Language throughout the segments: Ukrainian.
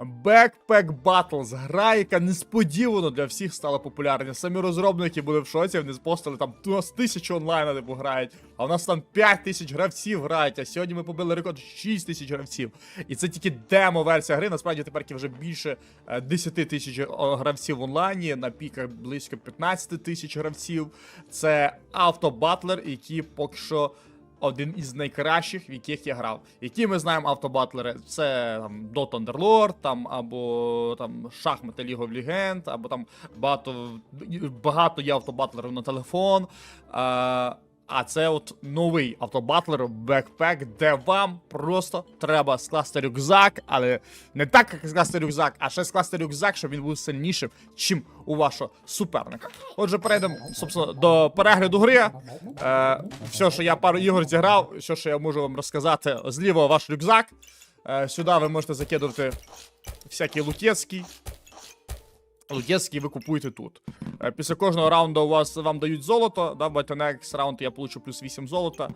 Backpack Battles, гра, яка несподівано для всіх стала популярна. Самі розробники були в шоці, вони спостили там у нас тисячу онлайна типу грають, а у нас там 5 тисяч гравців грають, а сьогодні ми побили рекорд 6 тисяч гравців. І це тільки демо-версія гри. Насправді тепер вже більше е, 10 тисяч гравців в онлайні, на піках близько 15 тисяч гравців. Це автобатлер, який поки що один із найкращих, в яких я грав. Які ми знаємо автобатлери? Це там Dot Underlord, там або там шахмати League of Legends, або там багато, багато є автобатлерів на телефон. А, а це от новий автобатлер Backpack, де вам просто треба скласти рюкзак, але не так, як скласти рюкзак, а ще скласти рюкзак, щоб він був сильнішим, чим у вашого суперника. Отже, перейдемо собственно, до перегляду гри. Е, все, що я пару ігор зіграв, все, що я можу вам розказати, зліва ваш рюкзак. Е, сюди ви можете закидувати всякі лутєцькі. Лутєцький ви купуєте тут. Е, Після кожного раунду у вас вам дають золото, да, next раунд я получу плюс 8 золота.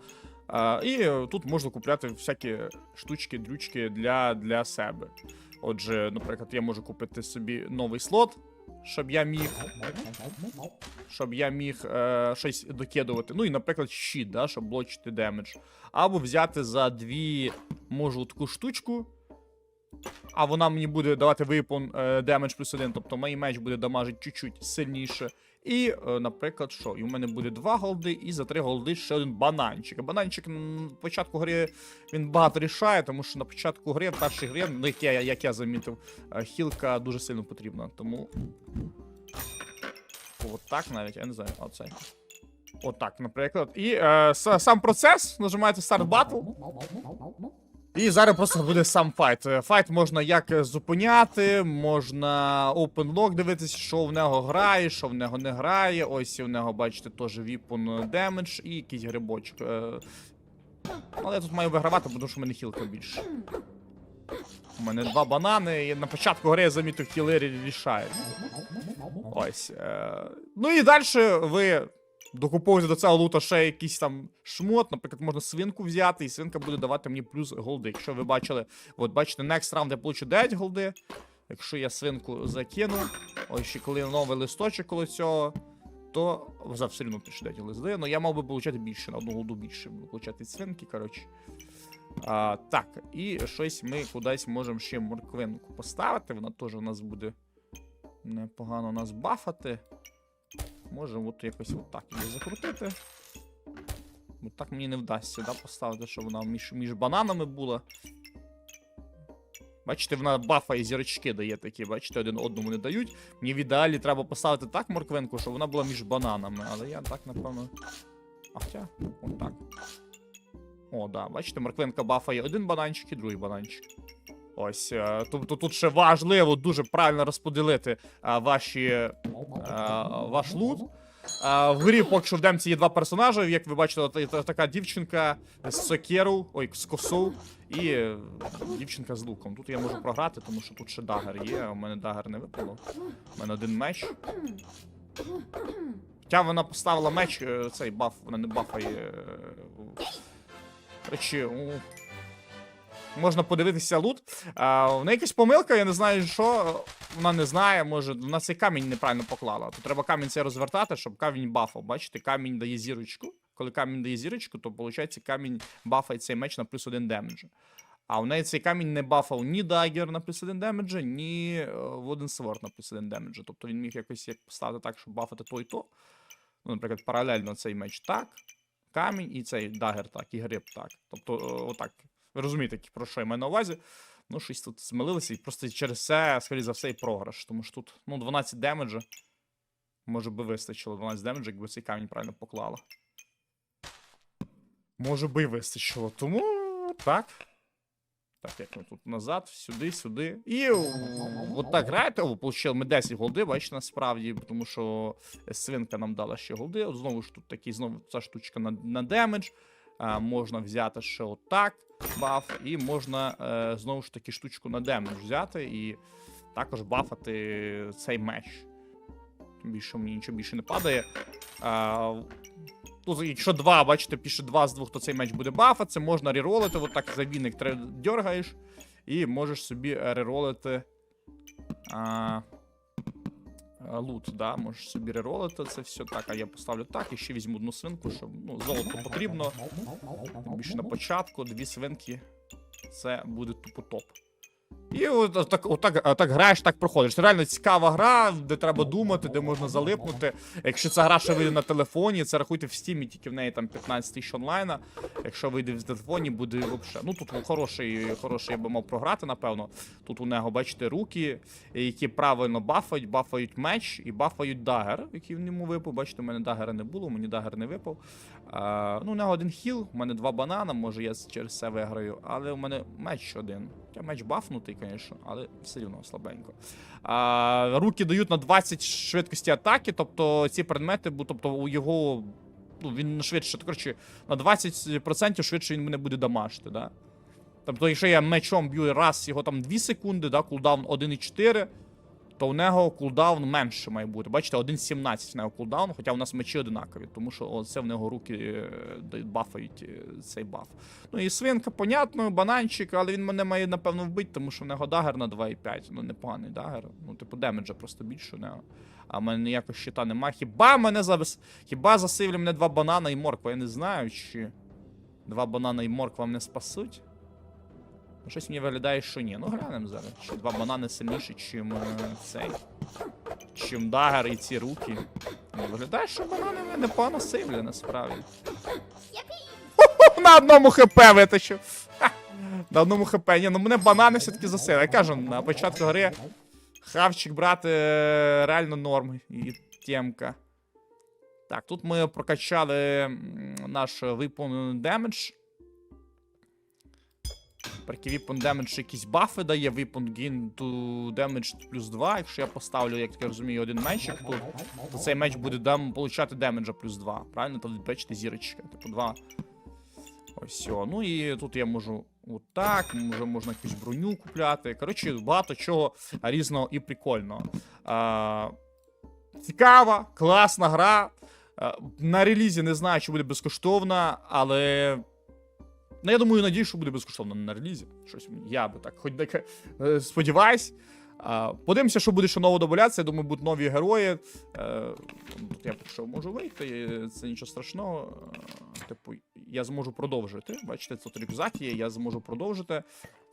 Е, І тут можна купляти всякі штучки, дрючки для, для себе. Отже, наприклад, я можу купити собі новий слот, щоб я міг. Щоб я міг е, щось докидувати. Ну і, наприклад, щит, да, щоб блочити демедж. Або взяти за дві, можу таку штучку. А вона мені буде давати випон демедж плюс один, тобто мій меч буде дамажити чуть-чуть сильніше. І, е, наприклад, що? І у мене буде два голди, і за три голди ще один бананчик. Бананчик на початку гри він багато рішає, тому що на початку гри, в першій грі, ну, як я, як я замітив, е, хілка дуже сильно потрібна. Тому. От так навіть, я не знаю, оцей. Отак, наприклад. І е, сам процес, нажимаєте Start Battle. І зараз просто буде сам файт. Файт можна як зупиняти, можна open log дивитися, що в нього грає, що в нього не грає. Ось і в нього, бачите, теж weapon damage і якийсь грибочок. Е, Але я тут маю вигравати, тому що в мене хілка більше. У мене два банани, і на початку гри я замітив, хіли рішають. Ось. Е... Ну і далі ви докуповуєте до цього лута ще якийсь там шмот. Наприклад, можна свинку взяти, і свинка буде давати мені плюс голди. Якщо ви бачили, от бачите, next round я получу 9 голди. Якщо я свинку закину, ось ще коли новий листочок коло цього, то за все одно пише 9 листи. Ну я мав би получати більше, на одну голду більше буду получати свинки, коротше. А, так, і щось ми кудись можемо ще морквинку поставити. Вона теж у нас буде непогано нас бафати. Можемо от якось отак її закрутити. Бо так мені не вдасться, да, поставити, щоб вона між, між бананами була. Бачите, вона бафає зірочки дає такі, бачите, один одному не дають. Мені в ідеалі треба поставити так морквинку, щоб вона була між бананами, але я так, напевно. А хоча, отак. О, да, бачите, морквинка бафає один бананчик і другий бананчик. Ось, тобто тут ще важливо дуже правильно розподілити е, ваші, е, ваш лут. Е, в грі поки що в демці є два персонажі, як ви бачите, та- та- така дівчинка з сокеру, ой, з косою, і дівчинка з луком. Тут я можу програти, тому що тут ще дагер є, а у мене дагер не випало. У мене один меч. Хоча вона поставила меч, цей баф, вона не бафає. Речі, можна подивитися лут. А, в неї якась помилка, я не знаю, що. Вона не знає, може, вона цей камінь неправильно поклала. То треба камінь цей розвертати, щоб камінь бафав. Бачите, камінь дає зірочку. Коли камінь дає зірочку, то виходить, камінь бафає цей меч на плюс один демедж. А в неї цей камінь не бафав ні дагер на плюс один демеджа, ні е, Воден Сворд на плюс один демеджа. Тобто він міг якось як поставити так, щоб бафати то і то. Ну, наприклад, паралельно цей меч так, камінь і цей дагер так, і гриб так. Тобто, е, отак. Ви розумієте, про що я маю на увазі. Ну, щось тут змилилися, і просто через це, скоріше за все, і програш. Тому що тут, ну, 12 демеджа. Може би вистачило 12 демеджа, якби цей камінь правильно поклала. Може би вистачило. Тому так. Так, як ми тут назад, сюди, сюди. І от так граєте. О, ми 10 голди, бачите, насправді, тому що свинка нам дала ще голди. От знову ж тут такий, знову ця штучка на, на демедж. Можна взяти ще отак баф, і можна е, знову ж таки штучку на демедж взяти і також бафати цей меч. Тим Більше мені нічого більше не падає. А, Тут, якщо два, бачите, пише два з двох, то цей меч буде бафа. Це можна реролити, от так за віник дергаєш. і можеш собі реролити. А, Лут, да, можеш собі реролити це все так, а я поставлю так, і ще візьму одну свинку, щоб ну, золото потрібно. Більше на початку, дві свинки. Це буде тупо топ. І отак, отак, отак граєш, так проходиш. Це реально цікава гра, де треба думати, де можна залипнути. Якщо ця гра ще вийде на телефоні, це рахуйте в стімі, тільки в неї там 15 тисяч онлайна. Якщо вийде в телефоні, буде взагалі. Ну тут хороший, хороший я би мав програти, напевно. Тут у нього, бачите, руки, які правильно бафають, бафають меч і бафають дагер, який в ньому випав. Бачите, у мене дагера не було, мені дагер не випав. А, ну, у нього один хіл, у мене два банана, може я через це виграю, але у мене меч один. Хоча меч бафнутий, звісно, але все рівно слабенько. А, руки дають на 20 швидкості атаки, тобто ці предмети, тобто у його. Ну, він швидше, коротше, на 20% швидше він мене буде дамажити, да? Тобто, якщо я мечом б'ю раз його там 2 секунди, да, кулдаун 1,4, то у нього кулдаун менше має бути. Бачите, 1,17 в нього кулдаун, хоча у нас мечі одинакові, тому що оце в нього руки е, бафають е, цей баф. Ну і свинка, понятно, бананчик, але він мене має, напевно, вбити, тому що в нього дагер на 2,5. Ну, непоганий дагер. Ну, типу, демеджа просто більше у нього. А в мене ніякого щита нема. Хіба мене завис. Хіба засивлю мене два банана і морква? Я не знаю, чи два банана і морква мене спасуть. Ну, Щось мені виглядає, що ні. Ну, глянемо зараз. Чи два банани сильніші, чим е, цей. Чим дагер і ці руки. Ну, виглядає, що банани непогано сивлять, насправді. На одному хп витащив. На одному хп. Ні, ну мене банани все-таки засили. Я кажу, на початку гри хавчик брати е, реально норм і темка. Так, тут ми прокачали наш weapon damage. Перки weapon damage якісь бафи дає, weapon gain to damage плюс 2. Якщо я поставлю, як я розумію, один мечик тут, то цей меч буде дам, получати демеджа плюс 2. Правильно? Тут бачите зірочка. Типу 2. Ось все. Ну і тут я можу отак, може можна якусь броню купляти. Коротше, багато чого різного і прикольного. А, цікава, класна гра. На релізі не знаю, чи буде безкоштовна, але. Ну, я думаю, надію, що буде безкоштовно на релізі. Щось я би так, хоч таке е, сподіваюсь. Подивимося, що буде ще ново додатися. Я думаю, будуть нові герої. Е, тут я що можу вийти, е, це нічого страшного. Е, Типу, я зможу продовжити. Бачите, тут рюкзак є, я зможу продовжити.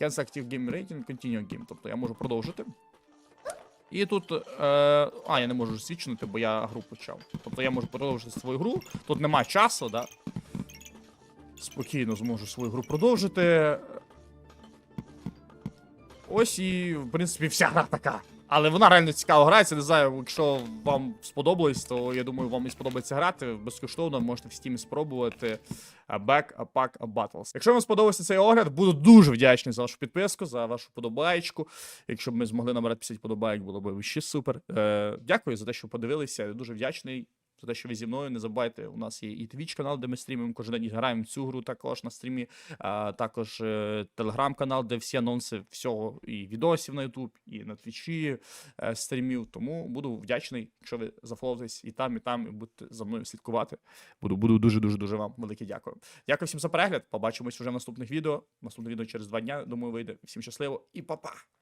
Cancel Active Game Rating, Continue Game. Тобто я можу продовжити. І тут. Е, а, я не можу свідчити, бо я гру почав. Тобто я можу продовжити свою гру. Тут нема часу, да. Спокійно зможу свою гру продовжити. Ось і, в принципі, вся гра така. Але вона реально цікаво грається. Не знаю, якщо вам сподобалось, то я думаю, вам і сподобається грати. Безкоштовно можете в Steam спробувати Back Pack Battles. Якщо вам сподобався цей огляд, буду дуже вдячний за вашу підписку, за вашу подобаєчку. Якщо б ми змогли набрати 50 подобаєк, було б ще супер. Е, дякую за те, що подивилися. Дуже вдячний. За те, що ви зі мною, не забувайте, у нас є і Twitch канал, де ми стрімимо кожен день граємо цю гру також на стрімі, а також телеграм-канал, де всі анонси всього і відосів на YouTube, і на Твічі е, стрімів. Тому буду вдячний, якщо ви зафоловитесь і там, і там, і будете за мною слідкувати. Буду, буду дуже дуже дуже вам велике дякую. Дякую всім за перегляд. Побачимось вже в наступних відео. Наступне відео через два дня. Думаю, вийде. Всім щасливо і па-па!